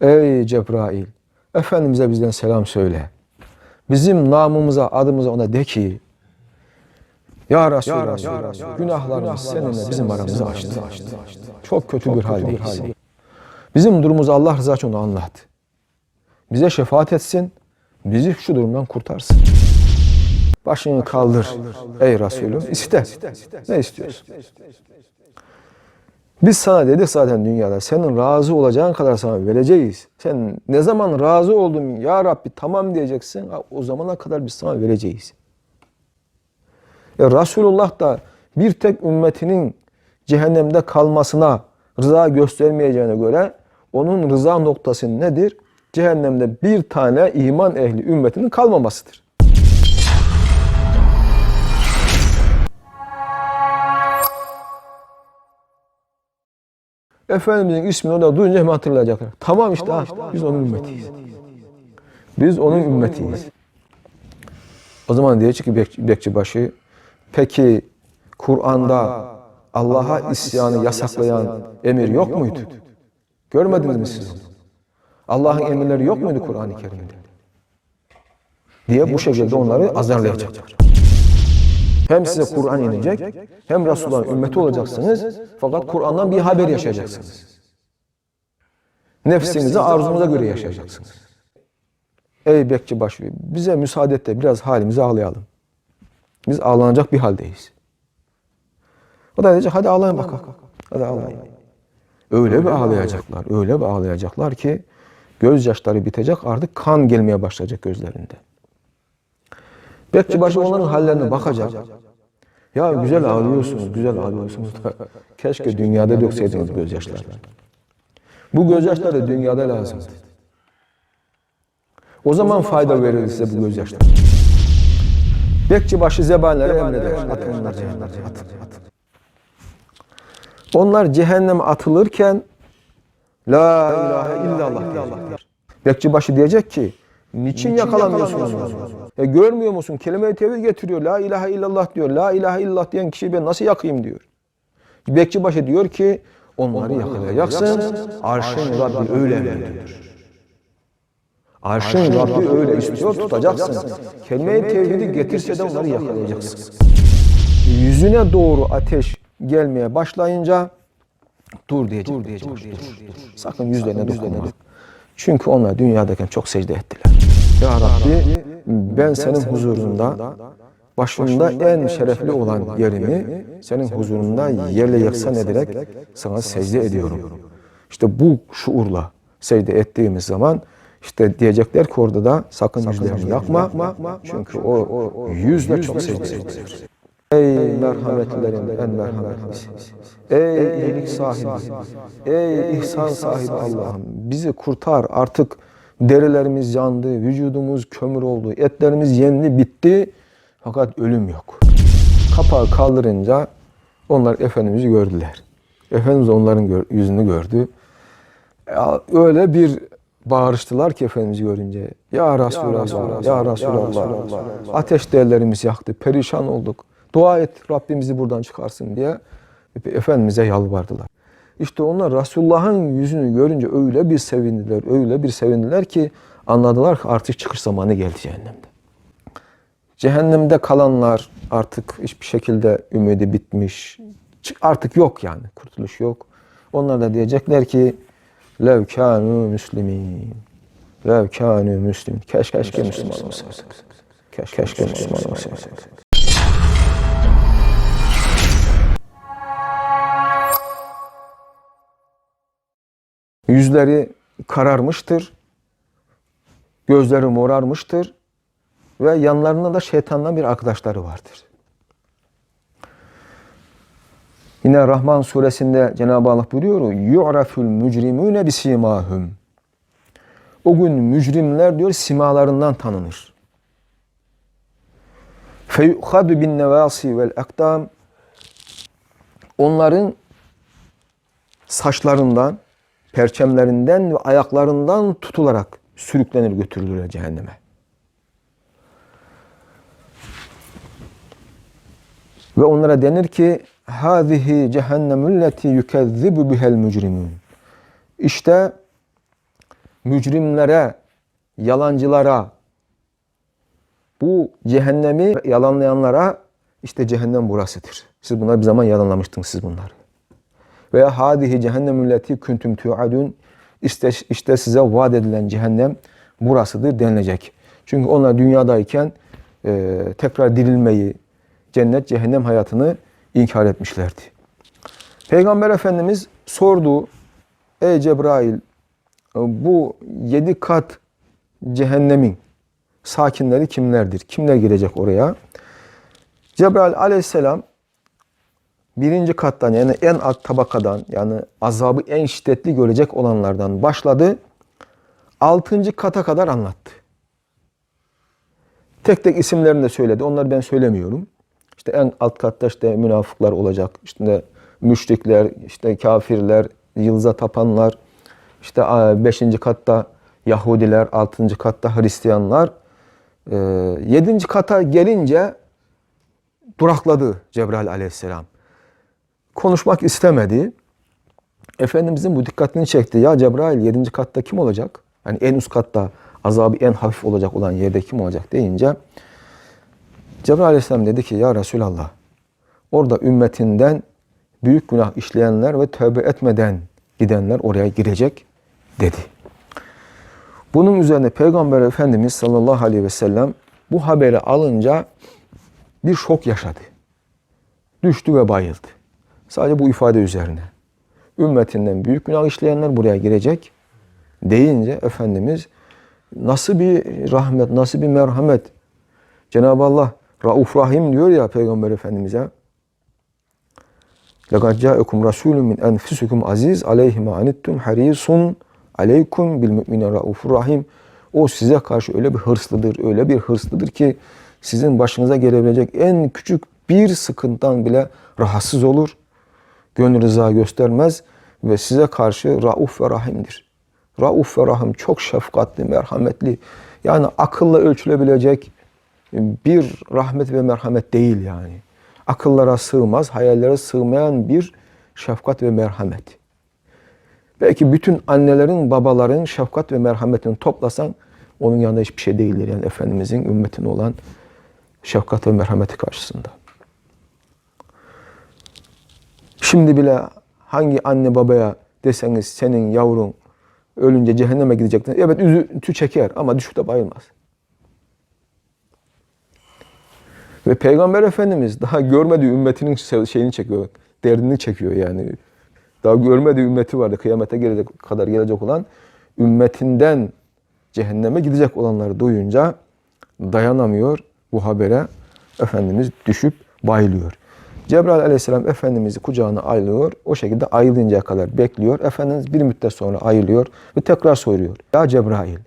Ey Cebrail, Efendimiz'e bizden selam söyle. Bizim namımıza, adımıza ona de ki, Ya Resulallah, günahlarımız seninle bizim aramızı açtı. Çok kötü bir haldeyiz. Bizim durumumuzu Allah rızası için anlat. Bize şefaat etsin, bizi şu durumdan kurtarsın. Başını kaldır ey Resulüm, iste. Ne istiyorsun? Biz sana dedik zaten dünyada, senin razı olacağın kadar sana vereceğiz. Sen ne zaman razı oldun ya Rabbi tamam diyeceksin, o zamana kadar biz sana vereceğiz. E Resulullah da bir tek ümmetinin cehennemde kalmasına rıza göstermeyeceğine göre onun rıza noktası nedir? Cehennemde bir tane iman ehli ümmetinin kalmamasıdır. Efendimizin ismini orada duyunca hemen hatırlayacaklar. Tamam işte ha, biz onun ümmetiyiz. Biz onun ümmetiyiz. O zaman diyecek ki bek- bekçibaşı, peki Kur'an'da Allah'a isyanı yasaklayan emir yok muydu? Görmediniz mi siz? Allah'ın emirleri yok muydu Kur'an-ı Kerim'de? Diye bu şekilde onları azarlayacaklar. Hem size Kur'an inecek, hem Resulullah'ın ümmeti olacaksınız. Fakat Kur'an'dan bir haber yaşayacaksınız. Nefsinize, arzunuza göre yaşayacaksınız. Ey bekçibaşı, bize müsaade et de biraz halimizi ağlayalım. Biz ağlanacak bir haldeyiz. O da diyecek, hadi ağlayın bakalım. Hadi ağlayın. Öyle bir ağlayacaklar, öyle bir ağlayacaklar ki gözyaşları bitecek, artık kan gelmeye başlayacak gözlerinde. Bekçibaşı onların hallerine bakacak. Ya güzel ağlıyorsunuz, güzel ağlıyorsunuz da keşke dünyada dökseydiniz gözyaşlarını. Bu gözyaşlar da dünyada lazımdı. O zaman fayda verir size bu gözyaşlar. Bekçibaşı zebanilere emreder. Atın onlar cehenneme, atın. Onlar cehenneme atılırken La ilahe illallah diyecekler. Bekçibaşı diyecek ki niçin yakalamıyorsunuz? Ya görmüyor musun? Kelime-i tevhid getiriyor. La ilahe illallah diyor. La ilahe illallah diyen kişiyi ben nasıl yakayım diyor. Bekçibaşı diyor ki onları yakalayacaksın. Arşın Rabbi öyle emrediyor. Arşın Rabbi öyle istiyor tutacaksın. Kelime-i tevhidi getirse de onları yakalayacaksın. Yüzüne doğru ateş gelmeye başlayınca dur diyecek. Dur diyecek. Dur, dur, dur. Sakın yüzlerine dokunma. Çünkü onlar dünyadayken çok secde ettiler. Ya Rabbi ben senin huzurunda başımda en şerefli olan yerimi senin huzurunda yerle yaksan ederek sana secde ediyorum. İşte bu şuurla secde ettiğimiz zaman işte diyecekler ki orada da sakın yüzlerini yakma. Çünkü o, o yüzle çok secde ediyor. Ey merhametlilerin en merhametlisi. Ey iyilik sahibi. Ey ihsan sahibi Allah'ım. Bizi kurtar artık derilerimiz yandı, vücudumuz kömür oldu, etlerimiz yendi, bitti. Fakat ölüm yok. Kapağı kaldırınca onlar Efendimiz'i gördüler. Efendimiz onların yüzünü gördü. Öyle bir bağırıştılar ki Efendimiz'i görünce. Ya Resulallah, ya Resulallah. Ateş değerlerimiz yaktı, perişan olduk. Dua et Rabbimizi buradan çıkarsın diye Efendimiz'e yalvardılar. İşte onlar Resulullah'ın yüzünü görünce öyle bir sevindiler, öyle bir sevindiler ki anladılar ki artık çıkış zamanı geldi cehennemde. Cehennemde kalanlar artık hiçbir şekilde ümidi bitmiş. Artık yok yani, kurtuluş yok. Onlar da diyecekler ki lev kânû müslimin. Lev kânû müslim. Keşke, keşke Müslüman olsaydık. Keşke, keşke Müslüman olsaydık. Yüzleri kararmıştır. Gözleri morarmıştır. Ve yanlarında da şeytandan bir arkadaşları vardır. Yine Rahman suresinde Cenab-ı Allah buyuruyor. Yu'raful mücrimune bisimahum. O gün mücrimler diyor simalarından tanınır. Feyukhadu bin nevasi vel akdam. Onların saçlarından, perçemlerinden ve ayaklarından tutularak sürüklenir götürülür cehenneme. Ve onlara denir ki hâzihi cehennemülleti yükezzibu bihel mücrimun. İşte mücrimlere, yalancılara, bu cehennemi yalanlayanlara işte cehennem burasıdır. Siz bunları bir zaman yalanlamıştınız siz bunları. Veya hadihi cehennemü leti kuntum tuadun işte, işte size vaat edilen cehennem burasıdır denilecek. Çünkü onlar dünyadayken e, tekrar dirilmeyi, cennet cehennem hayatını inkar etmişlerdi. Peygamber Efendimiz sordu. Ey Cebrail bu yedi kat cehennemin sakinleri kimlerdir? Kimler girecek oraya? Cebrail aleyhisselam birinci kattan yani en alt tabakadan yani azabı en şiddetli görecek olanlardan başladı. Altıncı kata kadar anlattı. Tek tek isimlerini de söyledi. Onları ben söylemiyorum. İşte en alt katta işte münafıklar olacak. İşte müşrikler, işte kafirler, yılza tapanlar. İşte beşinci katta Yahudiler, altıncı katta Hristiyanlar. Ee, yedinci kata gelince durakladı Cebrail aleyhisselam. Konuşmak istemedi. Efendimizin bu dikkatini çekti. Ya Cebrail yedinci katta kim olacak? Yani en üst katta azabı en hafif olacak olan yerde kim olacak deyince Cebrail aleyhisselam dedi ki ya Resulallah orada ümmetinden büyük günah işleyenler ve tövbe etmeden gidenler oraya girecek dedi. Bunun üzerine Peygamber Efendimiz sallallahu aleyhi ve sellem bu haberi alınca bir şok yaşadı. Düştü ve bayıldı. Sadece bu ifade üzerine. Ümmetinden büyük günah işleyenler buraya girecek deyince Efendimiz nasıl bir rahmet, nasıl bir merhamet. Cenab-ı Allah Rauf Rahim diyor ya Peygamber Efendimiz'e. لَقَدْ جَاءَكُمْ رَسُولٌ مِنْ أَنْفُسِكُمْ عَزِيزٌ عَلَيْهِ مَا عَنِتُّمْ حَرِيصٌ عَلَيْكُمْ بِالْمُؤْمِنَ رَؤُفُ rahim. O size karşı öyle bir hırslıdır, öyle bir hırslıdır ki sizin başınıza gelebilecek en küçük bir sıkıntıdan bile rahatsız olur. Gönül rıza göstermez ve size karşı rauf ve rahimdir. Rauf ve rahim çok şefkatli, merhametli. Yani akılla ölçülebilecek bir rahmet ve merhamet değil yani. Akıllara sığmaz, hayallere sığmayan bir şefkat ve merhamet. Belki bütün annelerin, babaların şefkat ve merhametini toplasan onun yanında hiçbir şey değildir. Yani Efendimizin ümmetine olan şefkat ve merhameti karşısında. Şimdi bile hangi anne babaya deseniz senin yavrun ölünce cehenneme gidecektir. Evet üzüntü çeker ama düşüp de bayılmaz. Ve Peygamber Efendimiz daha görmediği ümmetinin şeyini çekiyor, derdini çekiyor yani. Daha görmediği ümmeti vardı. Kıyamete gelecek kadar gelecek olan ümmetinden cehenneme gidecek olanları duyunca dayanamıyor bu habere. Efendimiz düşüp bayılıyor. Cebrail aleyhisselam Efendimiz'i kucağına ayrılıyor. O şekilde ayrılıncaya kadar bekliyor. Efendimiz bir müddet sonra ayrılıyor ve tekrar soruyor. Ya Cebrail,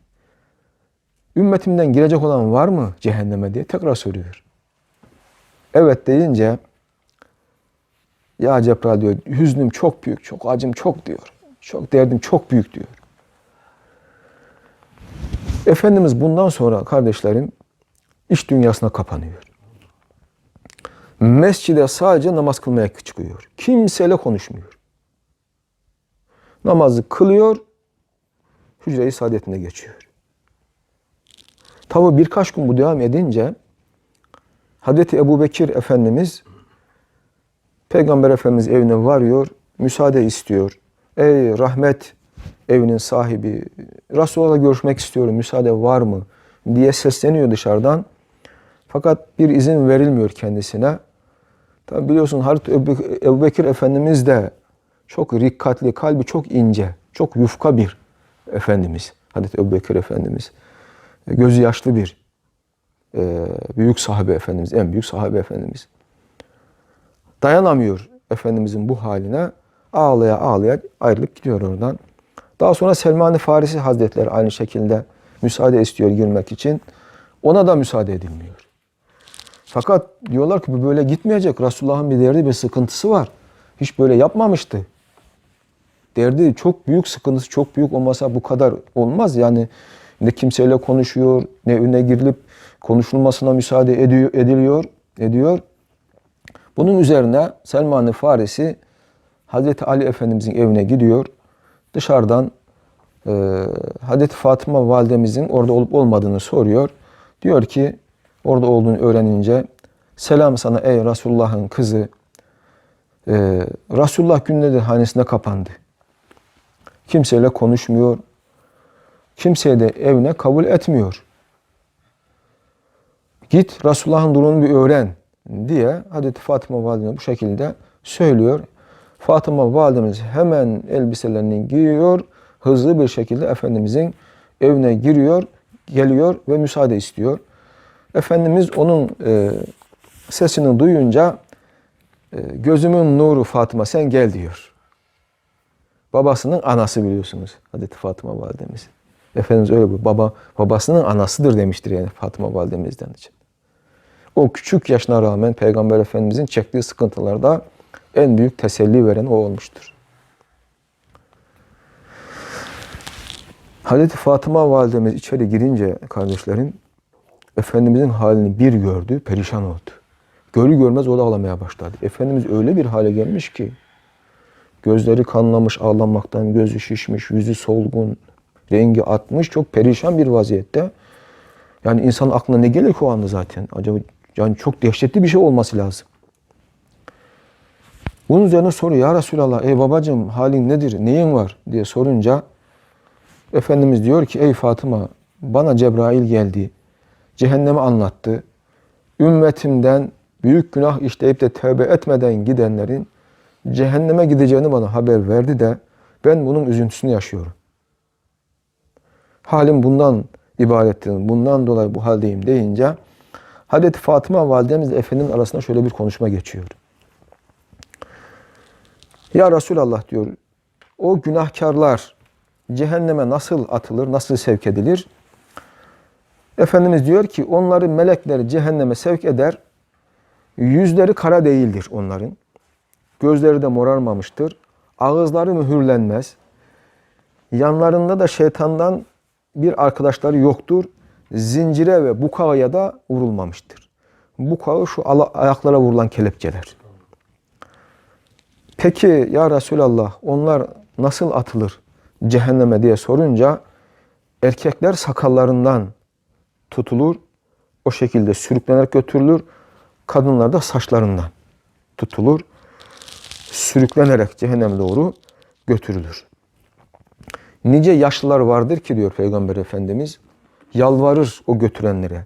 ümmetimden girecek olan var mı cehenneme diye tekrar soruyor. Evet deyince ya Cebrail diyor, hüznüm çok büyük, çok acım çok diyor. Çok derdim çok büyük diyor. Efendimiz bundan sonra kardeşlerim iş dünyasına kapanıyor. Mescide sadece namaz kılmaya çıkıyor. Kimseyle konuşmuyor. Namazı kılıyor, hücre-i saadetine geçiyor. Tabi birkaç gün bu devam edince Hazreti Ebu Bekir Efendimiz Peygamber Efendimiz evine varıyor, müsaade istiyor. Ey rahmet evinin sahibi, Resulullah'la görüşmek istiyorum, müsaade var mı? diye sesleniyor dışarıdan. Fakat bir izin verilmiyor kendisine. Tabi biliyorsun Hazreti Ebu Efendimiz de çok rikkatli, kalbi çok ince, çok yufka bir Efendimiz. Hazreti Ebu Efendimiz. Gözü yaşlı bir e, büyük sahabe Efendimiz, en büyük sahabe Efendimiz. Dayanamıyor Efendimizin bu haline. Ağlaya ağlaya ayrılıp gidiyor oradan. Daha sonra Selman-ı Farisi Hazretleri aynı şekilde müsaade istiyor girmek için. Ona da müsaade edilmiyor. Fakat diyorlar ki bu böyle gitmeyecek. Resulullah'ın bir derdi bir sıkıntısı var. Hiç böyle yapmamıştı. Derdi çok büyük sıkıntısı çok büyük olmasa bu kadar olmaz. Yani ne kimseyle konuşuyor, ne önüne girilip konuşulmasına müsaade ediyor, ediliyor, ediyor. Bunun üzerine Selman-ı Farisi Hazreti Ali Efendimizin evine gidiyor. Dışarıdan e, Hazreti Fatıma validemizin orada olup olmadığını soruyor. Diyor ki orada olduğunu öğrenince selam sana ey Resulullah'ın kızı. E, Resulullah günlerdir hanesine kapandı. Kimseyle konuşmuyor. Kimseye de evine kabul etmiyor. Git Resulullah'ın durumunu bir öğren diye Hazreti Fatıma validemiz bu şekilde söylüyor. Fatıma validemiz hemen elbiselerini giyiyor. Hızlı bir şekilde Efendimizin evine giriyor, geliyor ve müsaade istiyor. Efendimiz onun e, sesini duyunca e, gözümün nuru Fatıma sen gel diyor. Babasının anası biliyorsunuz Hazreti Fatıma validemiz. Efendimiz öyle bu. Baba babasının anasıdır demiştir yani Fatıma validemizden için. O küçük yaşına rağmen Peygamber Efendimizin çektiği sıkıntılarda en büyük teselli veren o olmuştur. Hazreti Fatıma validemiz içeri girince kardeşlerim Efendimizin halini bir gördü, perişan oldu. Görü görmez o da ağlamaya başladı. Efendimiz öyle bir hale gelmiş ki gözleri kanlamış ağlamaktan, gözü şişmiş, yüzü solgun, rengi atmış, çok perişan bir vaziyette. Yani insan aklına ne gelir ki o anda zaten? Acaba yani çok dehşetli bir şey olması lazım. Bunun üzerine soruyor ya Resulallah ey babacığım halin nedir, neyin var diye sorunca Efendimiz diyor ki ey Fatıma bana Cebrail geldi. Cehennemi anlattı. Ümmetimden büyük günah işleyip de tövbe etmeden gidenlerin cehenneme gideceğini bana haber verdi de ben bunun üzüntüsünü yaşıyorum. Halim bundan ibarettir. Bundan dolayı bu haldeyim deyince Hazreti Fatıma validemizle Efendimiz arasında şöyle bir konuşma geçiyor. Ya Resulallah diyor, o günahkarlar cehenneme nasıl atılır, nasıl sevk edilir? Efendimiz diyor ki onları melekler cehenneme sevk eder. Yüzleri kara değildir onların. Gözleri de morarmamıştır. Ağızları mühürlenmez. Yanlarında da şeytandan bir arkadaşları yoktur. Zincire ve bukağıya da vurulmamıştır. Bukağı şu ayaklara vurulan kelepçeler. Peki ya Resulallah onlar nasıl atılır cehenneme diye sorunca erkekler sakallarından tutulur. O şekilde sürüklenerek götürülür. Kadınlar da saçlarından tutulur. Sürüklenerek cehenneme doğru götürülür. Nice yaşlılar vardır ki diyor Peygamber Efendimiz yalvarır o götürenlere.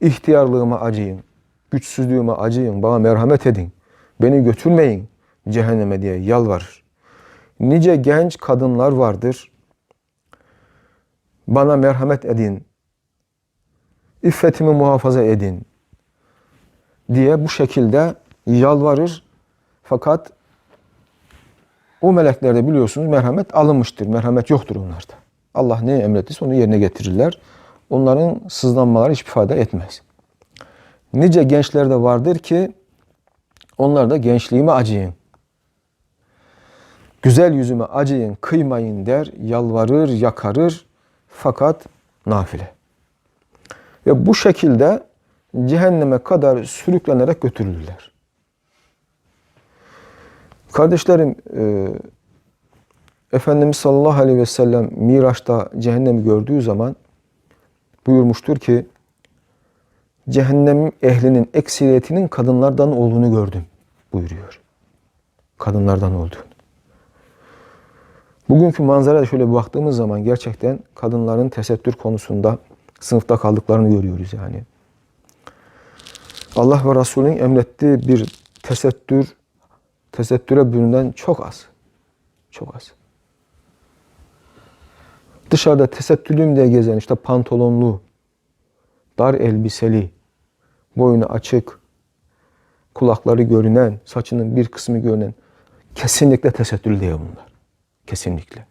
İhtiyarlığıma acıyın, güçsüzlüğüme acıyın, bana merhamet edin, beni götürmeyin cehenneme diye yalvarır. Nice genç kadınlar vardır. Bana merhamet edin, iffetimi muhafaza edin diye bu şekilde yalvarır. Fakat o meleklerde biliyorsunuz merhamet alınmıştır. Merhamet yoktur onlarda. Allah ne emrettiyse onu yerine getirirler. Onların sızlanmaları hiçbir fayda etmez. Nice gençler de vardır ki onlar da gençliğime acıyın. Güzel yüzüme acıyın, kıymayın der, yalvarır, yakarır fakat nafile. Ve bu şekilde cehenneme kadar sürüklenerek götürülürler. Kardeşlerim, e, Efendimiz sallallahu aleyhi ve sellem Miraç'ta cehennemi gördüğü zaman buyurmuştur ki cehennem ehlinin eksiliyetinin kadınlardan olduğunu gördüm buyuruyor. Kadınlardan olduğunu. Bugünkü manzaraya şöyle baktığımız zaman gerçekten kadınların tesettür konusunda sınıfta kaldıklarını görüyoruz yani. Allah ve Resulünün emrettiği bir tesettür, tesettüre bürünen çok az. Çok az. Dışarıda tesettürlüyüm diye gezen işte pantolonlu, dar elbiseli, boynu açık, kulakları görünen, saçının bir kısmı görünen kesinlikle tesettürlü değil bunlar. Kesinlikle.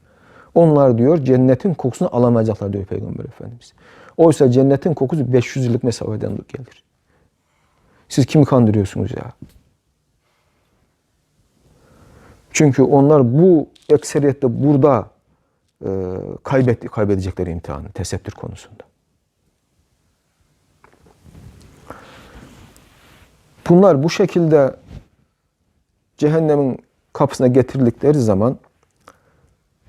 Onlar diyor cennetin kokusunu alamayacaklar diyor Peygamber Efendimiz. Oysa cennetin kokusu 500 yıllık mesafeden gelir. Siz kimi kandırıyorsunuz ya? Çünkü onlar bu ekseriyette burada e, kaybetti, kaybedecekleri imtihanı tesettür konusunda. Bunlar bu şekilde cehennemin kapısına getirildikleri zaman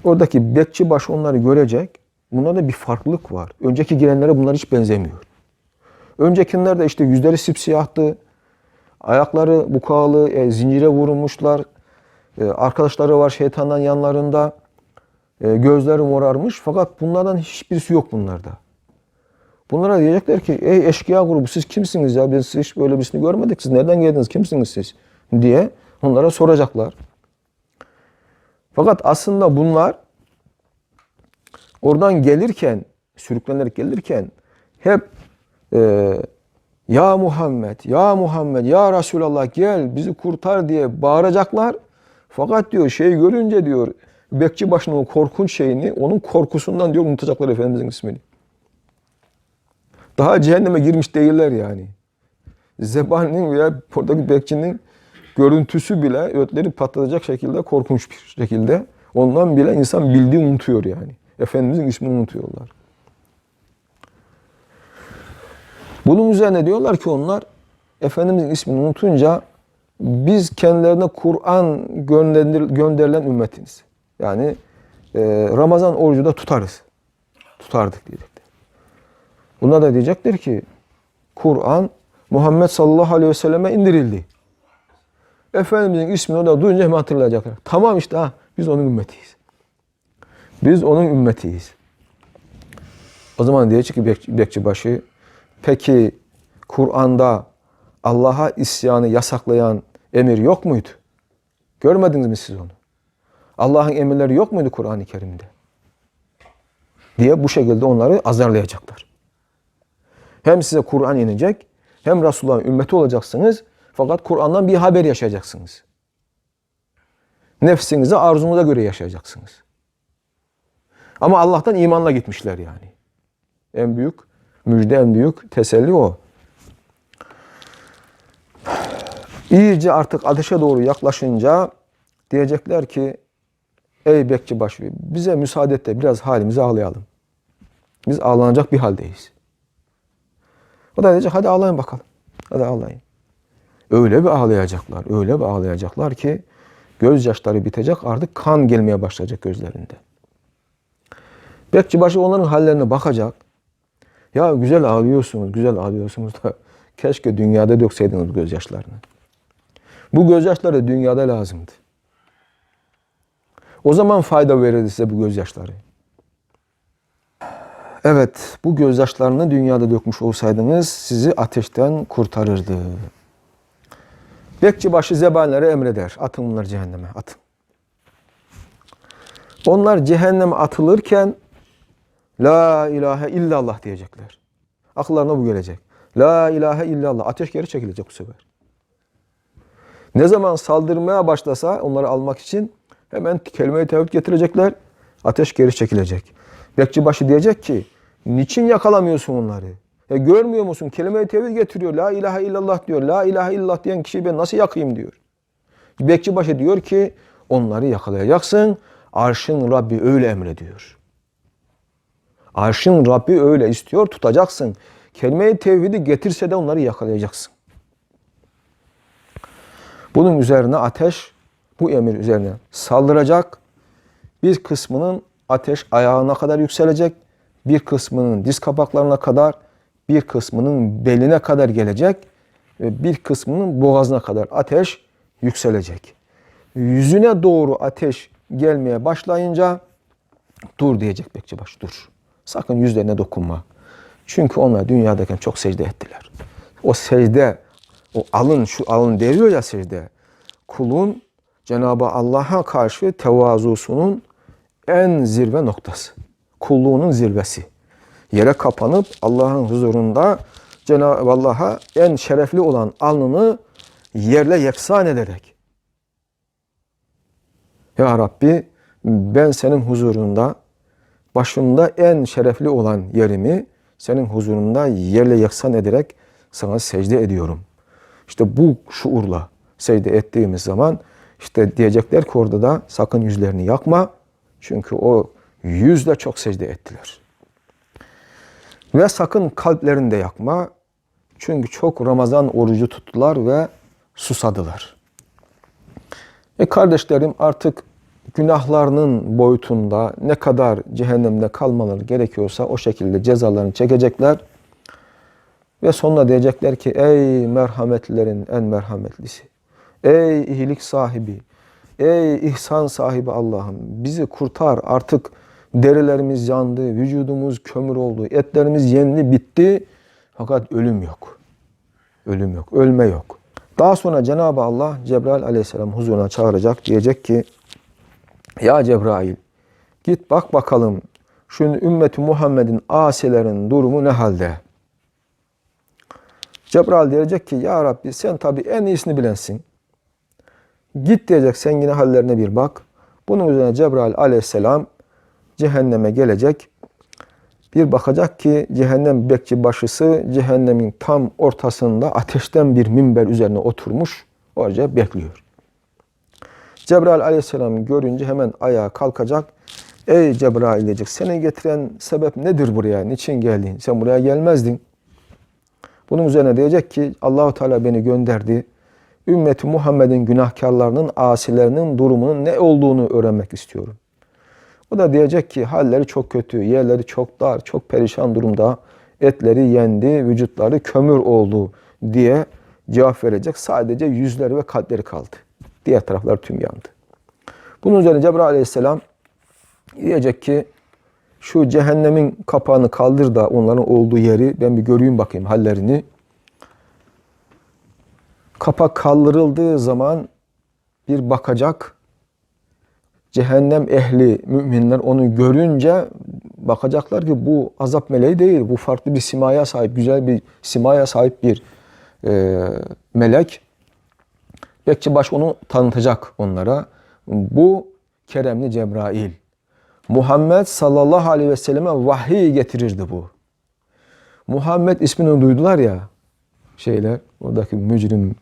Oradaki bekçi başı onları görecek. Bunlarda bir farklılık var. Önceki gelenlere bunlar hiç benzemiyor. Öncekiler de işte yüzleri sipsiyahtı. Ayakları bukağılı, e, zincire vurulmuşlar. E, arkadaşları var şeytandan yanlarında. E, gözleri morarmış. Fakat bunlardan hiçbirisi yok bunlarda. Bunlara diyecekler ki ey eşkıya grubu siz kimsiniz ya? Biz hiç böyle birisini görmedik. Siz nereden geldiniz? Kimsiniz siz? diye onlara soracaklar. Fakat aslında bunlar oradan gelirken, sürüklenerek gelirken hep e, ya Muhammed, ya Muhammed, ya Resulallah gel bizi kurtar diye bağıracaklar. Fakat diyor şey görünce diyor bekçi başının o korkunç şeyini onun korkusundan diyor unutacaklar Efendimizin ismini. Daha cehenneme girmiş değiller yani. Zebani'nin veya oradaki bekçinin görüntüsü bile ötleri patlatacak şekilde korkunç bir şekilde. Ondan bile insan bildiği unutuyor yani. Efendimizin ismini unutuyorlar. Bunun üzerine diyorlar ki onlar Efendimizin ismini unutunca biz kendilerine Kur'an gönderilen, ümmetiniz. Yani e, Ramazan orucu da tutarız. Tutardık diyecekler. Buna da diyecektir ki Kur'an Muhammed sallallahu aleyhi ve selleme indirildi. Efendimizin ismini da duyunca hemen hatırlayacaklar. Tamam işte ha biz onun ümmetiyiz. Biz onun ümmetiyiz. O zaman diyecek ki bekçi, bekçibaşı peki Kur'an'da Allah'a isyanı yasaklayan emir yok muydu? Görmediniz mi siz onu? Allah'ın emirleri yok muydu Kur'an-ı Kerim'de? Diye bu şekilde onları azarlayacaklar. Hem size Kur'an inecek, hem Resulullah'ın ümmeti olacaksınız. Fakat Kur'an'dan bir haber yaşayacaksınız. Nefsinize, arzunuza göre yaşayacaksınız. Ama Allah'tan imanla gitmişler yani. En büyük müjde, en büyük teselli o. İyice artık ateşe doğru yaklaşınca diyecekler ki ey bekçibaşı bize müsaade et de biraz halimizi ağlayalım. Biz ağlanacak bir haldeyiz. O da diyecek hadi ağlayın bakalım. Hadi ağlayın. Öyle bir ağlayacaklar, öyle bir ağlayacaklar ki gözyaşları bitecek artık kan gelmeye başlayacak gözlerinde. Bekçibaşı onların hallerine bakacak. Ya güzel ağlıyorsunuz, güzel ağlıyorsunuz da keşke dünyada dökseydiniz gözyaşlarını. Bu gözyaşları dünyada lazımdı. O zaman fayda verirdi size bu gözyaşları. Evet, bu gözyaşlarını dünyada dökmüş olsaydınız sizi ateşten kurtarırdı. Bekçibaşı zebanilere emreder. Atın bunları cehenneme, atın. Onlar cehenneme atılırken La ilahe illallah diyecekler. Akıllarına bu gelecek. La ilahe illallah. Ateş geri çekilecek bu sefer. Ne zaman saldırmaya başlasa onları almak için hemen kelime-i tevhid getirecekler. Ateş geri çekilecek. Bekçibaşı diyecek ki niçin yakalamıyorsun onları? E görmüyor musun? Kelime-i tevhid getiriyor. La ilahe illallah diyor. La ilahe illallah diyen kişiyi ben nasıl yakayım diyor. Bekçibaşı diyor ki onları yakalayacaksın. Arşın Rabbi öyle emrediyor. Arşın Rabbi öyle istiyor tutacaksın. Kelime-i tevhidi getirse de onları yakalayacaksın. Bunun üzerine ateş bu emir üzerine saldıracak. Bir kısmının ateş ayağına kadar yükselecek. Bir kısmının diz kapaklarına kadar, bir kısmının beline kadar gelecek bir kısmının boğazına kadar ateş yükselecek. Yüzüne doğru ateş gelmeye başlayınca dur diyecek bekçibaşı dur. Sakın yüzlerine dokunma. Çünkü onlar dünyadayken çok secde ettiler. O secde, o alın şu alın deriyor ya secde. Kulun Cenab-ı Allah'a karşı tevazusunun en zirve noktası. Kulluğunun zirvesi. Yere kapanıp Allah'ın huzurunda Cenab-ı Allah'a en şerefli olan alnını yerle yeksan ederek. Ya Rabbi ben senin huzurunda başımda en şerefli olan yerimi senin huzurunda yerle yeksan ederek sana secde ediyorum. İşte bu şuurla secde ettiğimiz zaman işte diyecekler ki orada da sakın yüzlerini yakma. Çünkü o yüzle çok secde ettiler. Ve sakın kalplerini de yakma. Çünkü çok Ramazan orucu tuttular ve susadılar. E kardeşlerim artık günahlarının boyutunda ne kadar cehennemde kalmaları gerekiyorsa o şekilde cezalarını çekecekler. Ve sonuna diyecekler ki ey merhametlilerin en merhametlisi. Ey iyilik sahibi. Ey ihsan sahibi Allah'ım bizi kurtar artık derilerimiz yandı, vücudumuz kömür oldu, etlerimiz yenli bitti fakat ölüm yok. Ölüm yok, ölme yok. Daha sonra Cenab-ı Allah Cebrail aleyhisselam huzuruna çağıracak. Diyecek ki ya Cebrail git bak bakalım şu ümmeti Muhammed'in asilerin durumu ne halde? Cebrail diyecek ki ya Rabbi sen tabi en iyisini bilensin. Git diyecek sen yine hallerine bir bak. Bunun üzerine Cebrail aleyhisselam cehenneme gelecek. Bir bakacak ki cehennem bekçi başısı cehennemin tam ortasında ateşten bir minber üzerine oturmuş. Orada bekliyor. Cebrail aleyhisselam görünce hemen ayağa kalkacak. Ey Cebrail diyecek seni getiren sebep nedir buraya? Niçin geldin? Sen buraya gelmezdin. Bunun üzerine diyecek ki Allahu Teala beni gönderdi. Ümmeti Muhammed'in günahkarlarının, asilerinin durumunun ne olduğunu öğrenmek istiyorum. O da diyecek ki halleri çok kötü, yerleri çok dar, çok perişan durumda. Etleri yendi, vücutları kömür oldu diye cevap verecek. Sadece yüzleri ve kalpleri kaldı. Diğer taraflar tüm yandı. Bunun üzerine Cebrail aleyhisselam diyecek ki şu cehennemin kapağını kaldır da onların olduğu yeri ben bir göreyim bakayım hallerini. Kapak kaldırıldığı zaman bir bakacak. Cehennem ehli müminler onu görünce bakacaklar ki bu azap meleği değil. Bu farklı bir simaya sahip, güzel bir simaya sahip bir e, melek. Bekçi baş onu tanıtacak onlara. Bu Keremli Cebrail. Muhammed sallallahu aleyhi ve selleme vahiy getirirdi bu. Muhammed ismini duydular ya şeyler, oradaki mücrim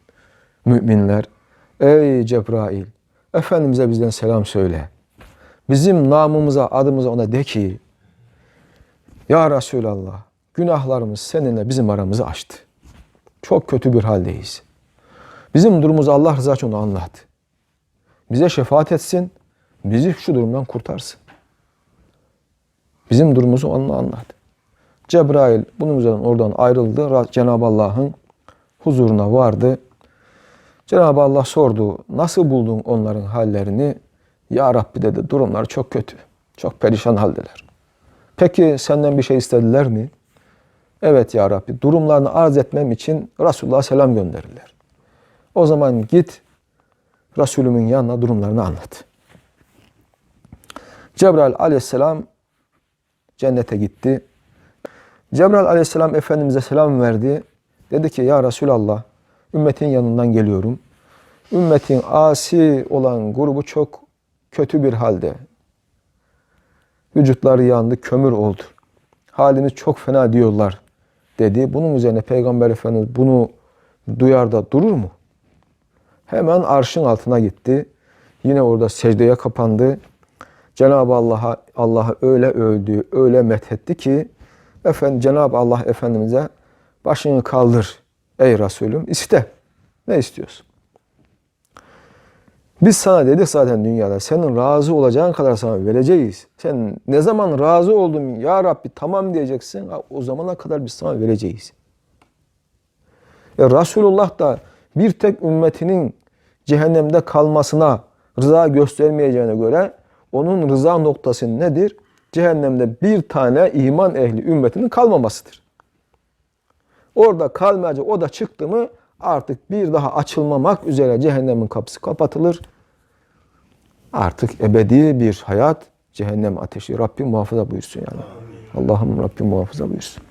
müminler. Ey Cebrail, Efendimiz'e bizden selam söyle. Bizim namımıza, adımıza ona de ki, Ya Resulallah, günahlarımız seninle bizim aramızı açtı. Çok kötü bir haldeyiz. Bizim durumumuzu Allah rızası için anlat. Bize şefaat etsin, bizi şu durumdan kurtarsın. Bizim durumumuzu onunla anlat. Cebrail bunun üzerine oradan ayrıldı. Cenab-ı Allah'ın huzuruna vardı. Cenab-ı Allah sordu. Nasıl buldun onların hallerini? Ya Rabbi dedi durumları çok kötü. Çok perişan haldeler. Peki senden bir şey istediler mi? Evet ya Rabbi durumlarını arz etmem için Resulullah'a selam gönderirler. O zaman git Resulümün yanına durumlarını anlat. Cebrail aleyhisselam cennete gitti. Cebrail aleyhisselam Efendimiz'e selam verdi. Dedi ki ya Resulallah ümmetin yanından geliyorum. Ümmetin asi olan grubu çok kötü bir halde. Vücutları yandı, kömür oldu. Halimiz çok fena diyorlar dedi. Bunun üzerine Peygamber Efendimiz bunu duyar da durur mu? Hemen arşın altına gitti. Yine orada secdeye kapandı. Cenab-ı Allah'a Allah'a öyle övdü, öyle methetti ki efendim Cenab-ı Allah Efendimiz'e başını kaldır ey Resulüm iste. Ne istiyorsun? Biz sana dedik zaten dünyada senin razı olacağın kadar sana vereceğiz. Sen ne zaman razı oldun ya Rabbi tamam diyeceksin o zamana kadar biz sana vereceğiz. E Resulullah da bir tek ümmetinin cehennemde kalmasına rıza göstermeyeceğine göre onun rıza noktası nedir? Cehennemde bir tane iman ehli ümmetinin kalmamasıdır. Orada kalmayacak, o da çıktı mı artık bir daha açılmamak üzere cehennemin kapısı kapatılır. Artık ebedi bir hayat cehennem ateşi. Rabbim muhafaza buyursun yani. Allah'ım Rabbim muhafaza buyursun.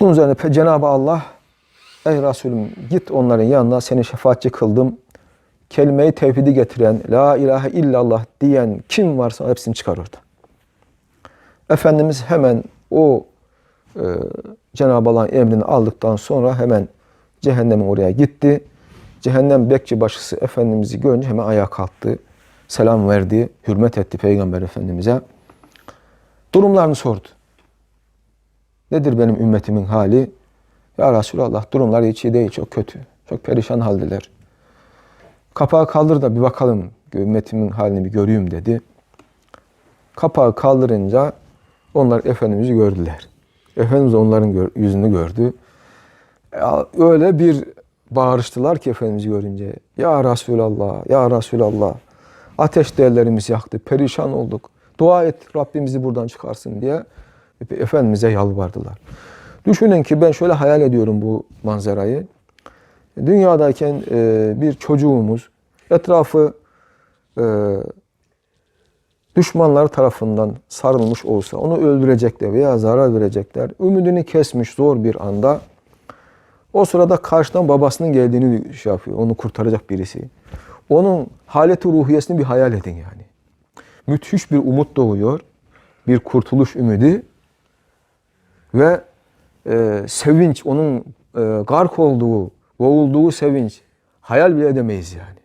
Bunun üzerine Cenab-ı Allah Ey Resulüm git onların yanına seni şefaatçi kıldım. Kelime-i tevhidi getiren, la ilahe illallah diyen kim varsa hepsini çıkar orada. Efendimiz hemen o e, Cenab-ı Allah'ın emrini aldıktan sonra hemen cehennemin oraya gitti. Cehennem bekçi başısı Efendimiz'i görünce hemen ayağa kalktı. Selam verdi, hürmet etti Peygamber Efendimiz'e. Durumlarını sordu. Nedir benim ümmetimin hali? Ya Resulallah durumlar hiç iyi değil, çok kötü. Çok perişan haldeler. Kapağı kaldır da bir bakalım ümmetimin halini bir göreyim dedi. Kapağı kaldırınca onlar Efendimiz'i gördüler. Efendimiz onların yüzünü gördü. Ya Öyle bir bağırıştılar ki Efendimiz'i görünce. Ya Resulallah, Ya Resulallah. Ateş değerlerimiz yaktı, perişan olduk. Dua et Rabbimizi buradan çıkarsın diye Efendimiz'e yalvardılar. Düşünün ki ben şöyle hayal ediyorum bu manzarayı. Dünyadayken e, bir çocuğumuz etrafı e, düşmanlar tarafından sarılmış olsa onu öldürecekler veya zarar verecekler. Ümidini kesmiş zor bir anda o sırada karşıdan babasının geldiğini şey yapıyor. Onu kurtaracak birisi. Onun haleti ruhiyesini bir hayal edin yani. Müthiş bir umut doğuyor. Bir kurtuluş ümidi ve e, sevinç, onun e, gark olduğu, boğulduğu sevinç hayal bile edemeyiz yani.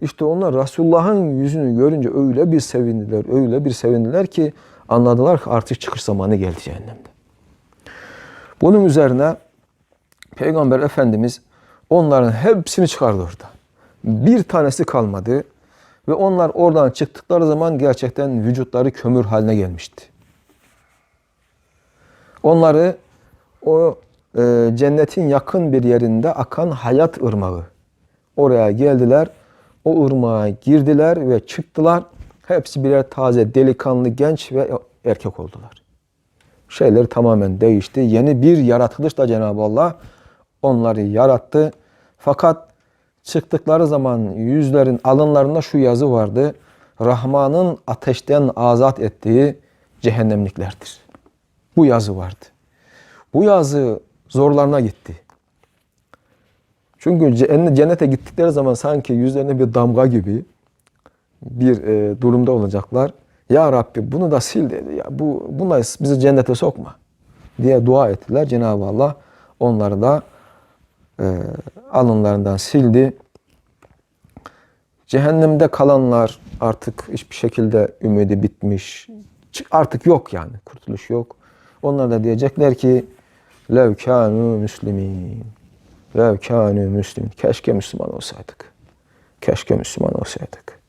İşte onlar Resulullah'ın yüzünü görünce öyle bir sevindiler, öyle bir sevindiler ki anladılar ki artık çıkış zamanı geldi cehennemde. Bunun üzerine Peygamber Efendimiz onların hepsini çıkardı orada. Bir tanesi kalmadı ve onlar oradan çıktıkları zaman gerçekten vücutları kömür haline gelmişti. Onları o e, cennetin yakın bir yerinde akan hayat ırmağı. Oraya geldiler. O ırmağa girdiler ve çıktılar. Hepsi birer taze, delikanlı, genç ve erkek oldular. Şeyler tamamen değişti. Yeni bir yaratılışla Cenab-ı Allah onları yarattı. Fakat çıktıkları zaman yüzlerin alınlarında şu yazı vardı. Rahman'ın ateşten azat ettiği cehennemliklerdir. Bu yazı vardı. Bu yazı zorlarına gitti. Çünkü cenn- cennete gittikleri zaman sanki yüzlerine bir damga gibi bir e, durumda olacaklar. Ya Rabbi bunu da sil dedi. Ya bu buna bizi cennete sokma diye dua ettiler. Cenab-ı Allah onları da e, alınlarından sildi. Cehennemde kalanlar artık hiçbir şekilde ümidi bitmiş. Artık yok yani. Kurtuluş yok. Onlar da diyecekler ki lev kânû müslimin. Lev müslimin. Keşke Müslüman olsaydık. Keşke Müslüman olsaydık.